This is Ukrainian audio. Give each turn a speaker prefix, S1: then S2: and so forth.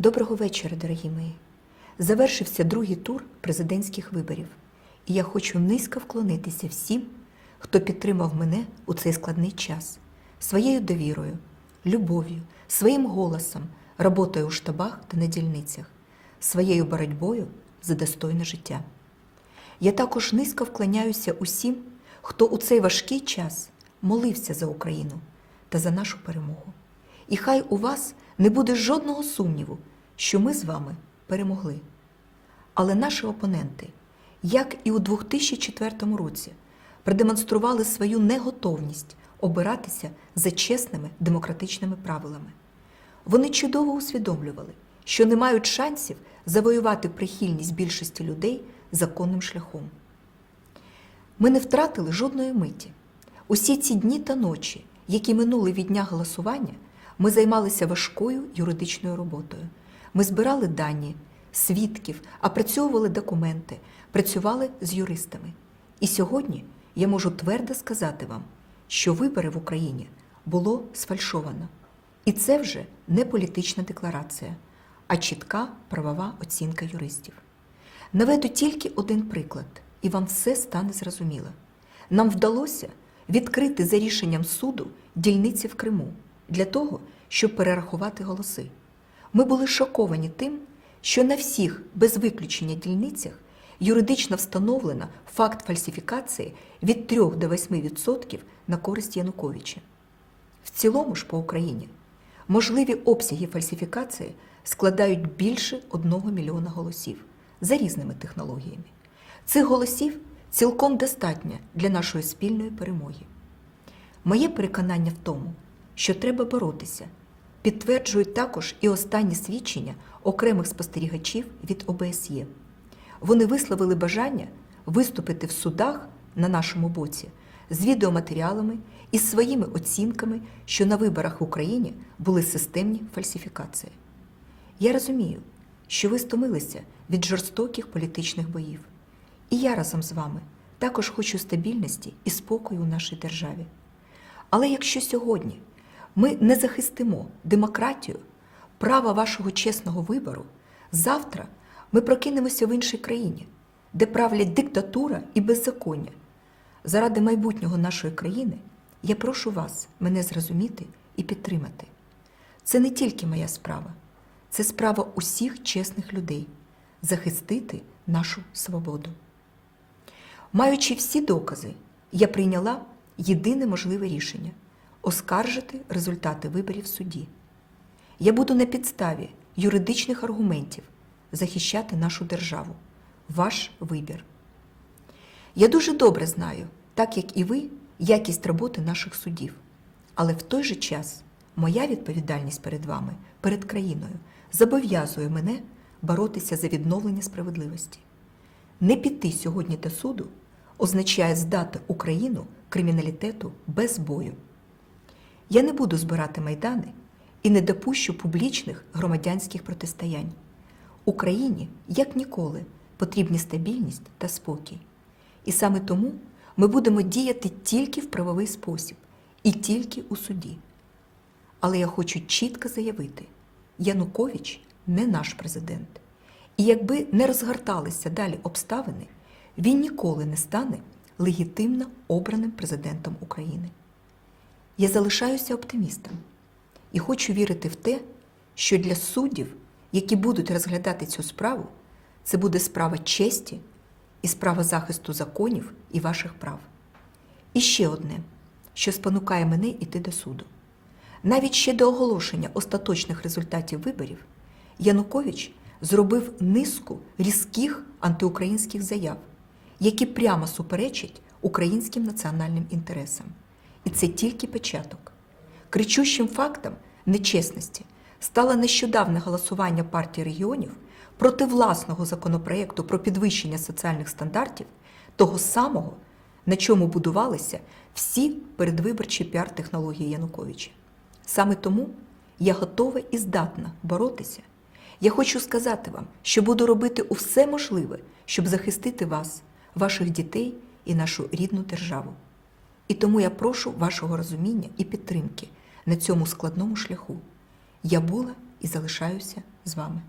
S1: Доброго вечора, дорогі мої. Завершився другий тур президентських виборів, і я хочу низько вклонитися всім, хто підтримав мене у цей складний час своєю довірою, любов'ю, своїм голосом, роботою у штабах та на дільницях, своєю боротьбою за достойне життя. Я також низько вклоняюся усім, хто у цей важкий час молився за Україну та за нашу перемогу. І хай у вас не буде жодного сумніву, що ми з вами перемогли. Але наші опоненти, як і у 2004 році, продемонстрували свою неготовність обиратися за чесними демократичними правилами. Вони чудово усвідомлювали, що не мають шансів завоювати прихильність більшості людей законним шляхом. Ми не втратили жодної миті. Усі ці дні та ночі, які минули від дня голосування, ми займалися важкою юридичною роботою. Ми збирали дані, свідків, опрацьовували документи, працювали з юристами. І сьогодні я можу твердо сказати вам, що вибори в Україні було сфальшовано. І це вже не політична декларація, а чітка правова оцінка юристів. Наведу тільки один приклад, і вам все стане зрозуміло. Нам вдалося відкрити за рішенням суду дільниці в Криму для того, щоб перерахувати голоси. Ми були шоковані тим, що на всіх без виключення дільницях юридично встановлено факт фальсифікації від 3 до 8% на користь Януковича. В цілому ж по Україні можливі обсяги фальсифікації складають більше 1 мільйона голосів за різними технологіями. Цих голосів цілком достатньо для нашої спільної перемоги. Моє переконання в тому, що треба боротися, підтверджують також і останні свідчення окремих спостерігачів від ОБСЄ. Вони висловили бажання виступити в судах на нашому боці з відеоматеріалами і своїми оцінками, що на виборах в Україні були системні фальсифікації. Я розумію, що ви стомилися від жорстоких політичних боїв. І я разом з вами також хочу стабільності і спокою у нашій державі. Але якщо сьогодні ми не захистимо демократію, право вашого чесного вибору, завтра ми прокинемося в іншій країні, де правлять диктатура і беззаконня. Заради майбутнього нашої країни я прошу вас мене зрозуміти і підтримати. Це не тільки моя справа, це справа усіх чесних людей захистити нашу свободу. Маючи всі докази, я прийняла єдине можливе рішення оскаржити результати виборів в суді. Я буду на підставі юридичних аргументів захищати нашу державу. Ваш вибір. Я дуже добре знаю, так як і ви, якість роботи наших судів. Але в той же час моя відповідальність перед вами, перед країною, зобов'язує мене боротися за відновлення справедливості. Не піти сьогодні до суду означає здати Україну криміналітету без бою. Я не буду збирати майдани і не допущу публічних громадянських протистоянь. Україні, як ніколи, потрібні стабільність та спокій. І саме тому ми будемо діяти тільки в правовий спосіб і тільки у суді. Але я хочу чітко заявити: Янукович не наш президент. І якби не розгорталися далі обставини, він ніколи не стане легітимно обраним президентом України. Я залишаюся оптимістом і хочу вірити в те, що для суддів, які будуть розглядати цю справу, це буде справа честі і справа захисту законів і ваших прав. І ще одне, що спонукає мене йти до суду. Навіть ще до оголошення остаточних результатів виборів Янукович зробив низку різких антиукраїнських заяв, які прямо суперечать українським національним інтересам. І це тільки початок. Кричущим фактом нечесності стало нещодавне голосування партії регіонів проти власного законопроєкту про підвищення соціальних стандартів, того самого, на чому будувалися всі передвиборчі піар-технології Януковича. Саме тому я готова і здатна боротися. Я хочу сказати вам, що буду робити усе можливе, щоб захистити вас, ваших дітей і нашу рідну державу. І тому я прошу вашого розуміння і підтримки на цьому складному шляху. Я була і залишаюся з вами.